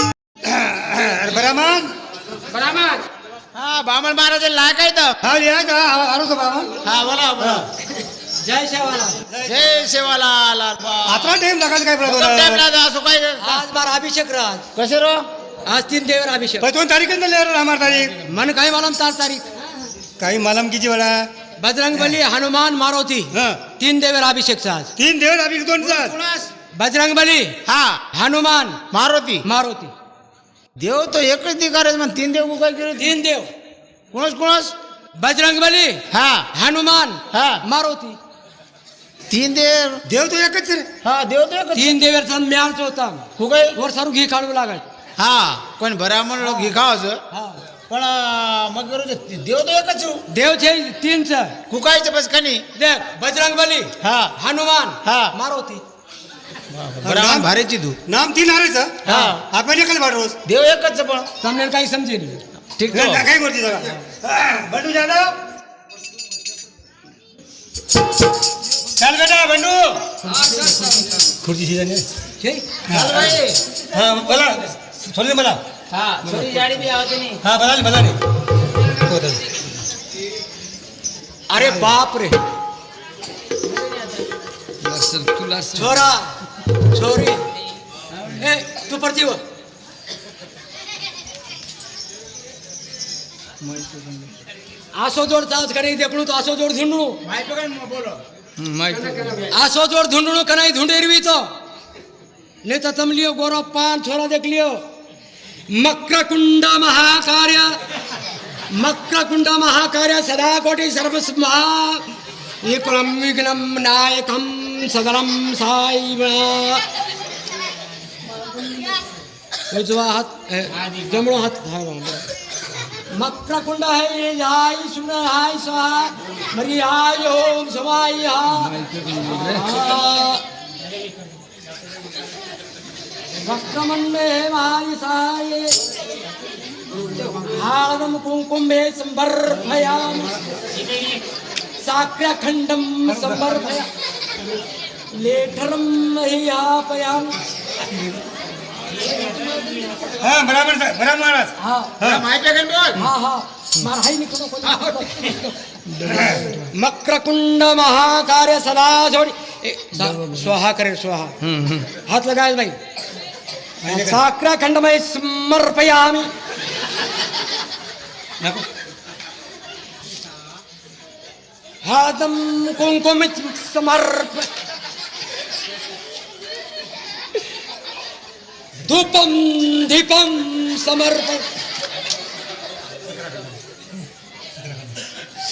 अरे बरं मग बराबर हा बामण महाराज ला काय तर हा या का का बाबा हा बोला बोला. जय शेवाला जय सेवालाल आता टाइम लागायचा काय टाइम प्रॉब्लेम असं काय आज बार अभिषेक राज. कसे रो? आज तीन देवर अभिषेक. दोन तारीख हमार तारीख मन काही मालूम चार तारीख? काही मालम किती वेळा? बजरंग बली हनुमान मारुती हा. तीन देवर अभिषेकचा आज तीन दिवस आम्ही दोन तास बजरंग बली हा. हनुमान मारुती. मारुती. देव तो एकच दी करायचं मग तीन देव काय केलं? तीन देव. कोणच कोणच बजरंग बली हा. हनुमान हा. मारुती. तीन देव. देव तो एकच रे हा देव तो एकच तीन देवेर म्याच होता. कुकाई वर सारू घी काढू लागायचं. हा पण बऱ्या म्हणलं घे खावाचं हा. પણ મગ દેવ તો એક જ છું દેવ છે તીન છે કુકાય છે પછી કની દેખ બજરંગબલી હા હનુમાન હા મારુતિ નામ ભારે કીધું નામ તીન હારે છે હા આપણે એક જ વાર રોજ દેવ એક જ છે પણ તમને કઈ સમજી નહીં ઠીક છે કઈ કરતી બંડુ જાડો ચાલ બેટા બંડુ ખુરશી છે ને ચાલ ભાઈ હા બોલા છોડી બોલા मला हा थोडी जाडी बी आवते नाही हा बला बला नाही अरे बाप रे छोरा छोरी ए तू परती हो आसो जोड चाच करे देखणू तो आसो जोड धुंडणू आसो जोड धुंडणू कनाई धुंडेरवी तो ने तो तम लियो गोरो पान छोरा देख लियो मक्रकुंड महाकार्य मक्रकुंड महाकार्य सदा कोटि सर्वस्महा एकलम विघ्नम नायकम सदरम साई उजवा हात हात मक्रकुंड है हाय सुन हाय स्वाहा मरी हाय ओम समाई हा। वक्रमंडे माय साये। हारदम कुंकुमे संबर्भयामि साक्ष्यखंडम संबर्भया लेठरम ह्यापयामि हा बराबर साहेब, बराबर महाराज. हा. हा, माहिती आहे का हा हा मारहाई निकलो मक्रकुंड महाकार्य सदा जोडी ए, सा- स्वाहा करे स्वाहा. हात लगाय भाई साक्रा खंडमय समर्पयामी नको. हादम कुंकुम समर्प धूपम दीपम समर्प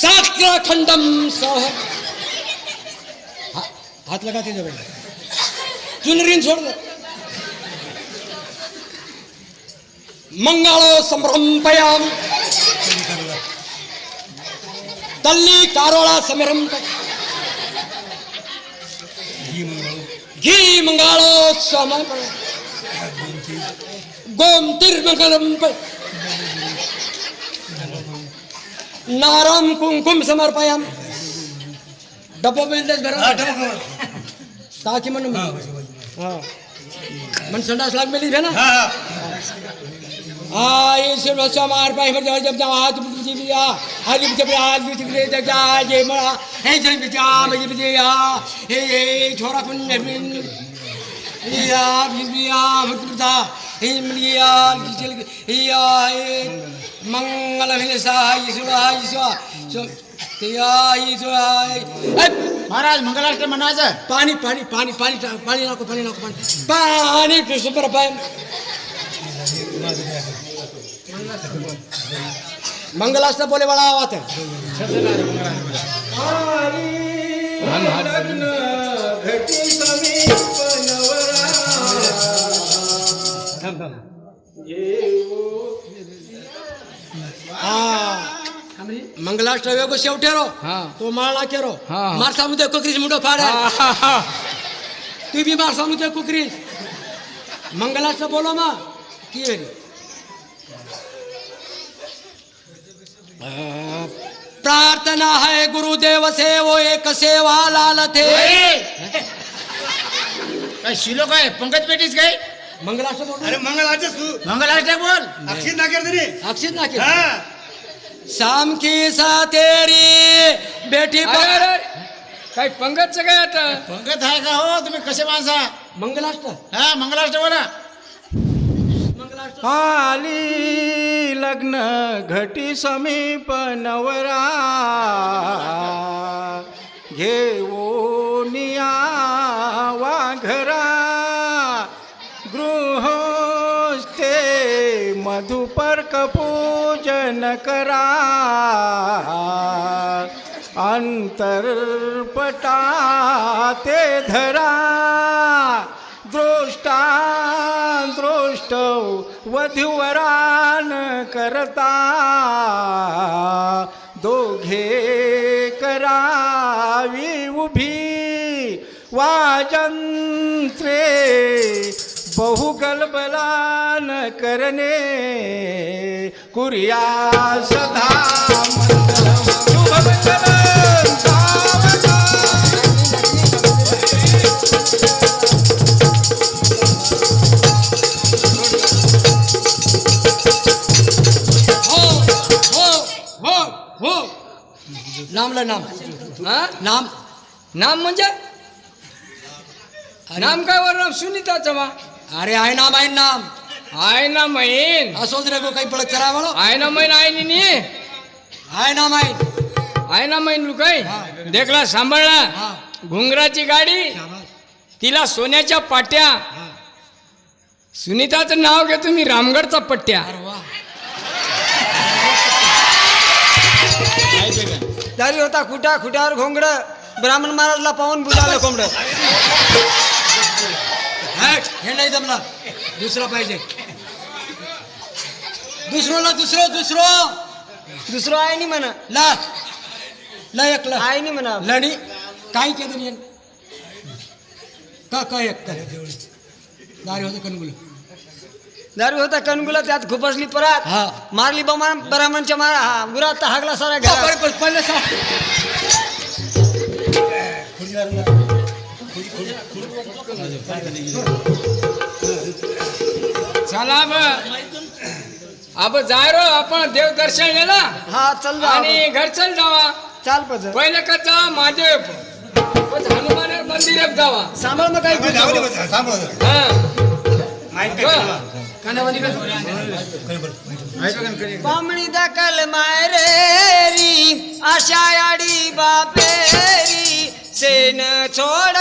साक्रा खंडम सह हा- हात लगाते जाओ चुनरीन छोड़ दो मंगलो संभ्रमपयाम तल्ली कारोळा समरंप घी मंगाळो समर्पण गोमतीर्मंगलम नारम कुंकुम समर्पयाम। डब्बो मिळतेच बरं. ताकि मन हा, मन संडास लाग मिली है ना? मार पाए पर जब जब हाथ बुझ लिया हाथ बुझ पे हाथ बुझ ले जब जा ये मरा। हे छोरा हे मंगल महाराज मंगलाष्टक म्हणायचं पानी पानी पानी पानी पानी नाको पानी नाको पानी। पानी तो मंगलाष्ट बोले बड़ा आवाज है। मंगलाष्ट हो को शेवटे रो तो माला के रो मार सामू ते कुकरीज मुंडो फाडे तू भी मार सामू ते कुकरीज। मंगलाष्ट बोलो मा। की वेरी प्रार्थना है गुरुदेव से वो एक सेवा लाल थे। काय शिलो काय पंकज पेटीस काय? मंगलाष्टक बोल? अरे तू मंगलाष्टक बोल. अक्षित नाकेर तरी? अक्षित ना के हा. शाम की सा तेरी बेटी अरे, अरे, अरे. काय पंगतचं काय आता? पंकज आहे का हो? तुम्ही कसे माणसा? मंगलाष्टक हा मंगलाष्टक बोला. आली लग्न घटी समीप नवरा घेऊन वाघरा गृहस्थे मधुपर्क पूजन करा. अंतरपटा ते धरा. वधूवरान करता दोघे करावी उभी वाजंत्रे बहुगलबलान करणे कुर्या सदा नामला नाम. हा? नाम. नाम म्हणजे? नाम काय वर नाम सुनीताचं वा अरे आहे नाम आहे नाम. आहे ना मैन असोच रे गो काही पळत करा म्हणो आहे ना मैन आहे नी आहे नाम आहे आहे ना मैन लुकाई. देखला सांभाळला. हा. घुंगराची गाडी. तिला सोन्याच्या पाट्या. सुनीताचं नाव घे तुम्ही रामगडचा पट्ट्या. दारी होता खुटा खुट्यावर घोंगड. ब्राह्मण महाराजला पाहून बुजालं कोंबड. हे नाही जमणार. दुसरं पाहिजे. दुसरं दुसरं दुसरं. दुसरं आहे नी म्हणा. ला. ला एक आहे नी म्हणा. लढी काय केलं नाही का काय एक? दारी होतं कणगुल दारू होता कणगुला त्यात खुपसली परात. हा. मारली बमा ब्राह्मणच्या मारा हा गुरात तर हागला सारा. चला अब अब जाय रो आपण देव दर्शन गेला हा चल जा. आणि घर चल जावा. चाल पच पहिले का जावा महादेव. हनुमान मंदिरात जावा. सांभाळ मग काही जाऊ दे बस, सांभाळ. हा. माहीत काय तुला? पामणी दखल मायरेरी आषाढी बापेरी सेन छोड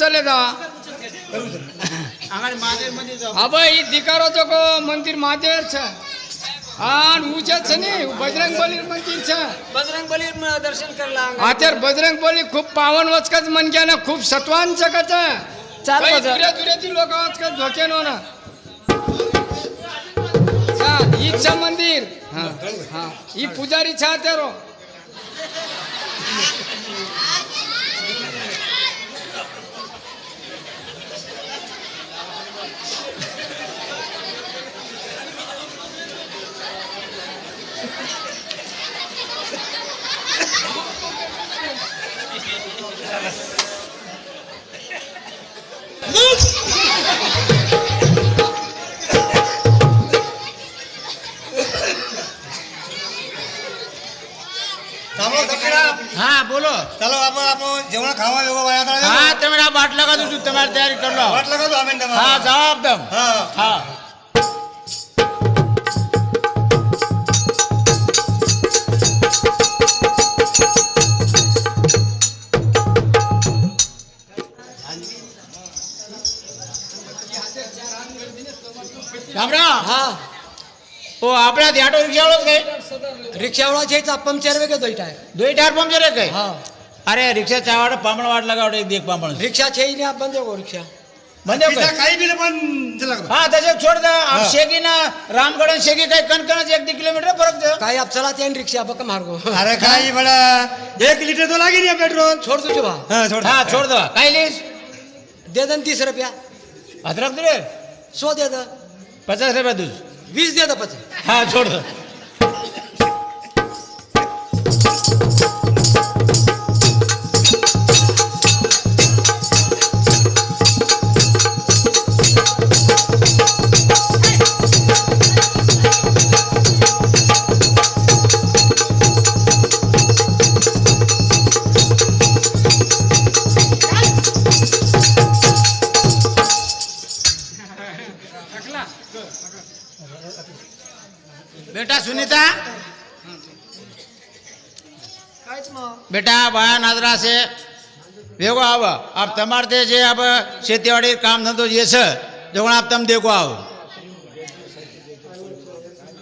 चले जावा अभय दिकारो तो को मंदिर महादेव नी बजरंग बली मंदिर बजरंग बली दर्शन कर आतर बजरंग बली खूप पावन वचकच मन ना खूप सत्वान चकच चाल लोक वचकच धोके नो ना. मंदिर. हां हां. ई पुजारी छा तेरो હા બોલો ચાલો આપણે આપણો જેવણા ખાવા એવો વાયા હતા હા તમે આ બાટ લગાડું છું તમારી તૈયારી કરી લો વાટ લગાડો આમેન તમારે. હા જાઓ એકદમ હા હા शामराव हा. हो आपल्यात ऑटो रिक्षावालाच काय? रिक्षावाला घ्यायचा पंक्चर वेगळं दोईट आहे दोही टायर पंक्चर आहे काय हा. अरे रिक्षा चावाड पामण वाट लगावड एक देख पामण. रिक्षा छे नाही आपण देऊ रिक्षा. म्हणजे काय? काही बिल पण दिला छोड दा आप शेगी ना रामगड आणि शेगी काय कणकणच एक दीड किलोमीटर फरक द काय आप चला ते रिक्षा बघ मार्गो. अरे काही बडा एक लिटर तो लागेल या पेट्रोल. छोड तुझे बा. हा छोड. हा छोड दवा दे दन तीस रुपया. अदरक दे સો દે દેતા પચાસ રૂપિયા દૂધ. વીસ દે દેતા પછી. હા છોડ દો. બેટા બાયા નાદરા છે ભેગો આવો આપ તમારે તે જે આપ ખેતીવાડી કામ ધંધો જે છે જો આપ તમે દેખો આવો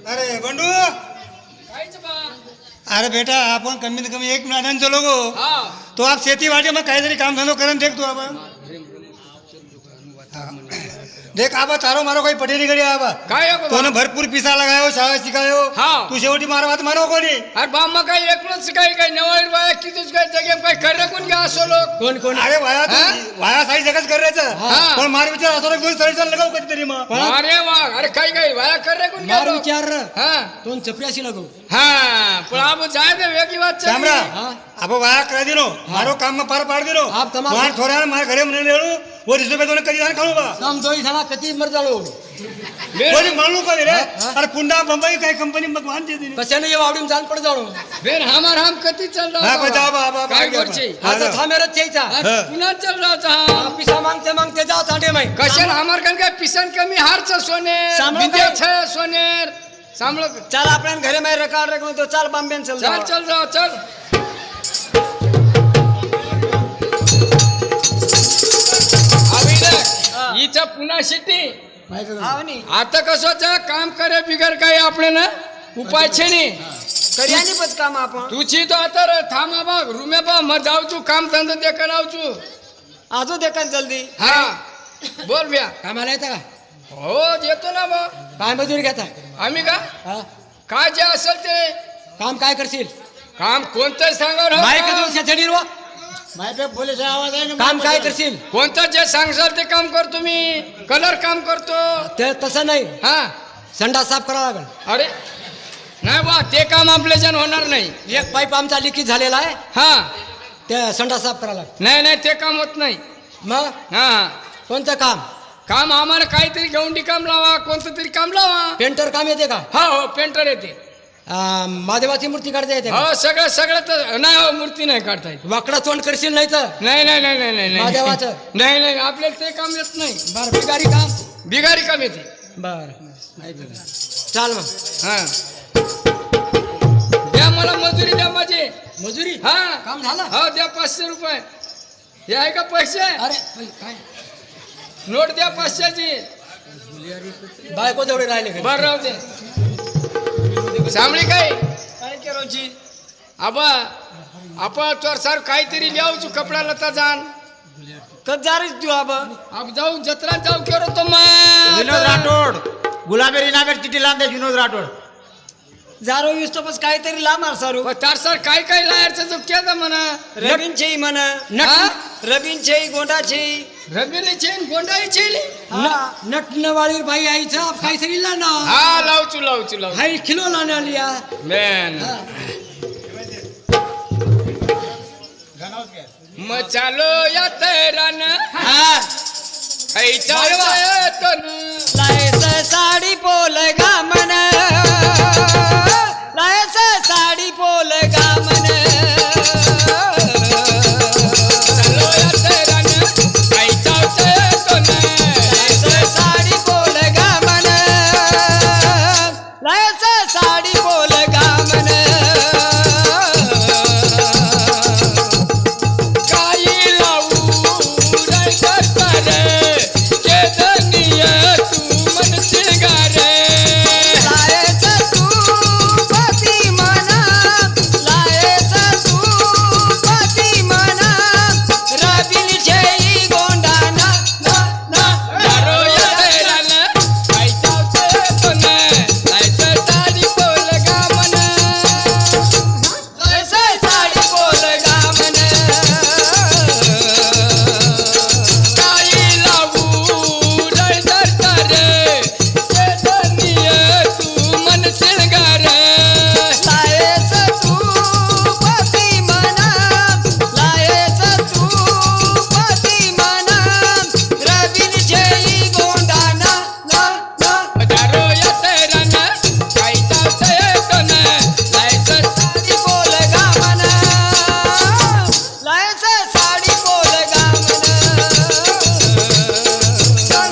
अरे बंडू अरे बेटा आपण कमीत कमी एक मिनिटांचं चलो गो હા तो आप शेतीवाडी में काहीतरी काम धंदो करून देख तू आपण देख आबा चारो मारो काही पटेरी गडी आबा। काय हो बाबा? भरपूर पिसा लगायो शाळा शिकायो हा. तू शेवटी मारा हात मारो कोणी अरे बाबा काय एकलंच काय काय नवाई बाया कितीच काय जगे काय खरं कोण घ्या असो लोक कोण कोण अरे वाया तू- वाया साई जगत करायचं हा. पण मार विचार असं दोन सरी चाल लगाव कधीतरी मग अरे वा अरे काय काय वाया खरं कोण घ्या मार लोक? विचार हा। दोन चपऱ्याशी लागू। हा पण आपण जाय दे वेगळी वाट चालली. श्यामरा हा. वाया करा दिलो मारो काम में पार पाड़ दिलो आप तमाम- मार थोड़ा मार घरे में ஒரு சுபேதோன கதி தான் கழுவா நாம் தோய் சனா मर झालो कोणी म्हणू का रे? अरे पुन्हा बंबई काय कंपनी मग वाहन देते कशाने येऊ? आवडून जाण पड जालो बेन हमार हम कधी चल रहा हा जा बाबा काय करचे आता थामेर थेचा पुन्हा चल रहा चा पिसा मांगते मांगते जा ताडे माई. कशाला हमार कन काय? पिसन कमी हारच सोने विद्या छ सोने सांभळ चल आपण घरे माई रकाड रकम तो चल बॉम्बे चल चल चल चल. हिचं पुन्हा शेती આવો ની आता कसं काम करे बिगर काही આપણે ना ઉપાય છે ને કર્યાની પદ કામ આપણ તું છી તો અત્યારે થામા બા રૂમે બા મર જાઉં છું કામ ધંધો દેખાડ આવું છું આજો દેખાન જલ્દી हा बोल ब्या कामाला येता का हो येतो ना बा काय मजुरी घेता आम्ही का हा काय जे असेल ते काम काय करशील काम कोणतं सांगा राव. माय कधी छडील वा काम काय करशील? कोणतं जे सांगशाल ते काम करतो मी कलर काम करतो. ते तसं नाही. हा. संडा साफ करावा लागेल. अरे. नाही बा ते काम आपल्याच्यान होणार नाही. एक पाईप आमचा लिकीज झालेला आहे. हा. ते संडा साफ करावा लागेल. नाही नाही ते काम होत नाही. मग? हा. कोणतं काम? काम आम्हाला काहीतरी घेऊन काम लावा कोणतं तरी काम लावा. पेंटर काम येते का? हो हो पेंटर येते. महादेवाची मूर्ती काढता येते का? हो सगळं सगळं तर नाही हो मूर्ती नाही काढता येत. वाकडा तोंड करशील नाही तर? नाही नाही नाही नाही नाही नाही. महादेवाचं? नाही नाही आपल्याला ते काम येत नाही. बर बिगारी काम? बिगारी काम येते. बर चाल मग. हा. द्या मला मजुरी द्या माझी. मजुरी? हा. काम झालं? हो द्या पाचशे रुपये. हे आहे का पैसे? अरे काय? नोट द्या पाचशेची. बायको जवळ राहिले का? बर राहू दे. सामळी काय? काय केरोची आबा आपण चोर सर काहीतरी लिहावचू कपडा लता जाण. कच जारीच तू आबा. अब जाऊ जत्रात जाऊ केरो तो विनोद राठोड. गुलाबी रिनाबेर चिठी लावून दे विनोद राठोड. जारो युस्तोपस काहीतरी लांब सारू. तार सर काय काय लायरचं जो केलं म्हणा. छेई म्हण? रबीन छे गोंडा छे रबीने चेन गोंडा छे नटन वाली भाई आई साहब काही सगळी लाना. हा लाओ लावचू लाओ भाई खिलो लाना लिया. म मचालो या तैरान. हैचा तन. लायस साडी पोलेगा गामना